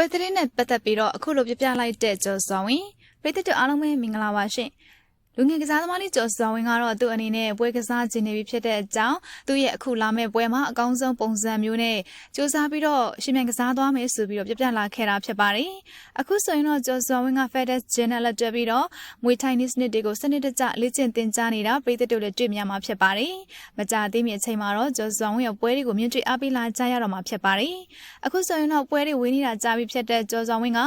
ပွဲသတင်းနဲ့ပတ်သက်ပြီးတော့အခုလိုပြပြလိုက်တဲ့ကျော်စွာဝင်ပြည်သက်တို့အားလုံးပဲမင်္ဂလာပါရှင် လူငယ်ကစားသမားလေးကျော်စွာဝင်ကတော့သူ့အနေနဲ့ပွဲကစားခြင်းနေပြီဖြစ်တဲ့အကြောင်းသူ့ရဲ့အခုလာမယ့်ပွဲမှာအကောင်းဆုံးပုံစံမျိုးနဲ့စူးစမ်းပြီးတော့ရှင်မြန်ကစားသွားမယ်ဆိုပြီးတော့ပြပြလာခဲ့တာဖြစ်ပါတယ်အခုဆိုရင်တော့ကျော်စွာဝင်က FedEx Channel လက်တွဲပြီးတော့မွေထိုင်နစ်နစ်တွေကိုစနစ်တကျလေ့ကျင့်သင်ကြားနေတာပြည်သက်တို့လည်းတွေ့မြင်မှာဖြစ်ပါတယ်မကြသေးမီအချိန်မှာတော့ကျော်စွာဝင်ရဲ့ပွဲတွေကိုမြင့်တွေ့အားပေးလာကြရတော့မှာဖြစ်ပါတယ်အခုဆိုရင်တော့ပွဲတွေဝေးနေတာကြာပြီဖြစ်တဲ့ကျော်စွာဝင်က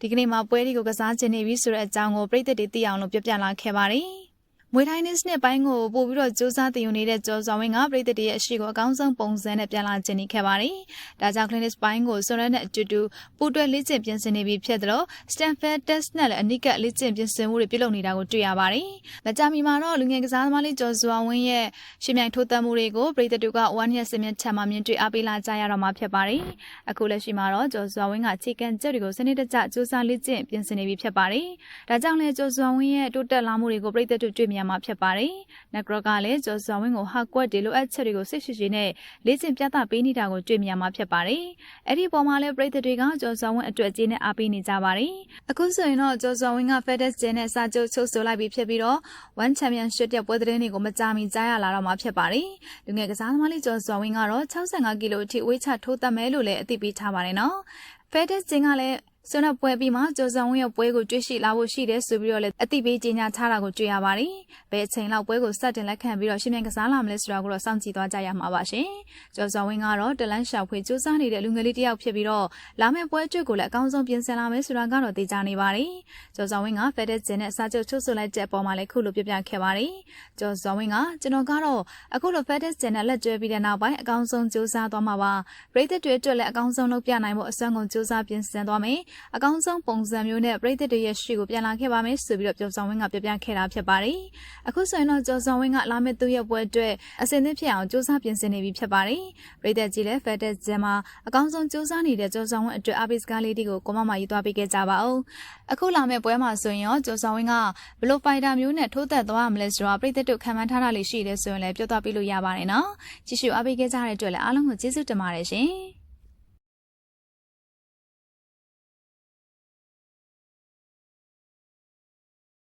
ဒီကနေ့မှာပွဲတွေကိုကစားခြင်းနေပြီဆိုတဲ့အကြောင်းကိုပြည်သက်တွေသိအောင်လို့ပြပြလာခဲ့ပါတယ် Bye. မွေထိုင်းနစ်နဲ့ပိုင်းကိုပို့ပြီးတော့စူးစမ်းတင်ယူနေတဲ့ကျော်စွာဝင်းကပြည်သက်တွေရဲ့အရှိကိုအကောင်းဆုံးပုံစံနဲ့ပြန်လာခြင်းနေခဲ့ပါတယ်။ဒါကြောင့် clinic ပိုင်းကိုဆွရနဲ့အတူတူပူတွဲလေ့ကျင့်ပြင်ဆင်နေပြီးဖြစ်တယ်လို့ Stanford Test နဲ့လည်းအနိကလေ့ကျင့်ပြင်ဆင်မှုတွေပြုလုပ်နေတာကိုတွေ့ရပါတယ်။မကြာမီမှာတော့လူငယ်ကစားသမားလေးကျော်စွာဝင်းရဲ့ရှင်မြိုင်ထိုးသက်မှုတွေကိုပြည်သက်တွေက1ရက်စင်မြင့်ထံမှမြင်တွေ့အားပေးလာကြရတော့မှာဖြစ်ပါတယ်။အခုလက်ရှိမှာတော့ကျော်စွာဝင်းကခြေကန်ကျက်တွေကိုစနစ်တကျစူးစမ်းလေ့ကျင့်ပြင်ဆင်နေပြီးဖြစ်ပါတယ်။ဒါကြောင့်လည်းကျော်စွာဝင်းရဲ့တိုးတက်လာမှုတွေကိုပြည်သက်တွေတွေ့မြင်မှာဖြစ်ပါတယ်။နဂရော့ကလည်းကျော်စွာဝင်းကိုဟာကွက်တွေလိုအပ်ချက်တွေကိုစိတ်ရှိရှိနဲ့လေ့ကျင့်ပြသပေးနေတာကိုတွေ့မြင်မှာဖြစ်ပါတယ်။အဲ့ဒီပုံမှာလည်းပြည်သက်တွေကကျော်စွာဝင်းအတွက်ကြီးနဲ့အားပေးနေကြပါတယ်။အခုဆိုရင်တော့ကျော်စွာဝင်းက FedEx ကျင်းနဲ့စာချုပ်ချုပ်ဆိုလိုက်ပြီးဖြစ်ပြီးတော့ One Championship တဲ့ပွဲသတင်းတွေကိုမကြာမီကြားရလာတော့မှာဖြစ်ပါတယ်။လူငယ်ကစားသမားလေးကျော်စွာဝင်းကတော့65ကီလိုအထိဝေးချထိုးသက်မယ်လို့လည်းအသိပေးထားပါတယ်နော်။ FedEx ကျင်းကလည်း ဆွမ်းတော့ပွဲပြီးမှကျော်ဆောင်ဝင်းရဲ့ပွဲကိုတွေ့ရှိလာဖို့ရှိတယ်ဆိုပြီးတော့လည်းအသိပေးကြေညာထားတာကိုတွေ့ရပါတယ်။ဘယ်အချိန်လောက်ပွဲကိုစတင်လက်ခံပြီးတော့ရှင်မြန်ကစားလာမလဲဆိုတာကိုတော့စောင့်ကြည့်သွားကြရမှာပါရှင်။ကျော်ဆောင်ဝင်းကတော့တလန်းရှာဖွေစူးစမ်းနေတဲ့လူငယ်လေးတစ်ယောက်ဖြစ်ပြီးတော့လာမယ့်ပွဲအတွက်ကိုလည်းအကောင်းဆုံးပြင်ဆင်လာမယ်ဆိုတာကတော့သိကြနေပါတယ်။ကျော်ဆောင်ဝင်းကဖက်တဲ့ဂျင်နဲ့စာချုပ်ချုပ်ဆိုလိုက်တဲ့အပေါ်မှာလည်းခုလိုပြပြခဲ့ပါတယ်။ကျော်ဆောင်ဝင်းကကျွန်တော်ကတော့အခုလိုဖက်တဲ့ဂျင်နဲ့လက်ကျွဲပြီးတဲ့နောက်ပိုင်းအကောင်းဆုံးစူးစမ်းသွားမှာပါ။ပရိသတ်တွေအတွက်လည်းအကောင်းဆုံးလုပ်ပြနိုင်ဖို့အစွမ်းကုန်စူးစမ်းပြင်ဆင်သွားမယ်။အကောင်းဆုံးပုံစံမျိုးနဲ့ပြည်သက်တွေရဲ့ရှိကိုပြန်လာခဲ့ပါမယ်ဆိုပြီးတော့ကျော်ဆောင်ဝင်းကပြပြခဲ့တာဖြစ်ပါတယ်။အခုဆိုရင်တော့ကျော်ဆောင်ဝင်းကလာမယ့်သူ့ရဲ့ပွဲအတွက်အစင်သစ်ဖြစ်အောင်စူးစမ်းပြင်ဆင်နေပြီဖြစ်ပါတယ်။ပြည်သက်ကြီးလည်းဖက်တက်ဂျင်မှာအကောင်းဆုံးစူးစမ်းနေတဲ့ကျော်ဆောင်ဝင်းအတွက်အပိစကားလေးတွေကိုကိုမမရေးသွားပေးခဲ့ကြပါဦး။အခုလာမယ့်ပွဲမှာဆိုရင်ရောကျော်ဆောင်ဝင်းကဘလို့ဖိုင်တာမျိုးနဲ့ထိုးသက်သွားမလဲဆိုတော့ပြည်သက်တို့ခံမှန်းထားတာလေးရှိတယ်ဆိုရင်လည်းပြောသွားပြလို့ရပါတယ်နော်။ကြည့်ရှုအားပေးခဲ့ကြတဲ့အတွက်လည်းအားလုံးကိုကျေးဇူးတင်ပါတယ်ရှင်။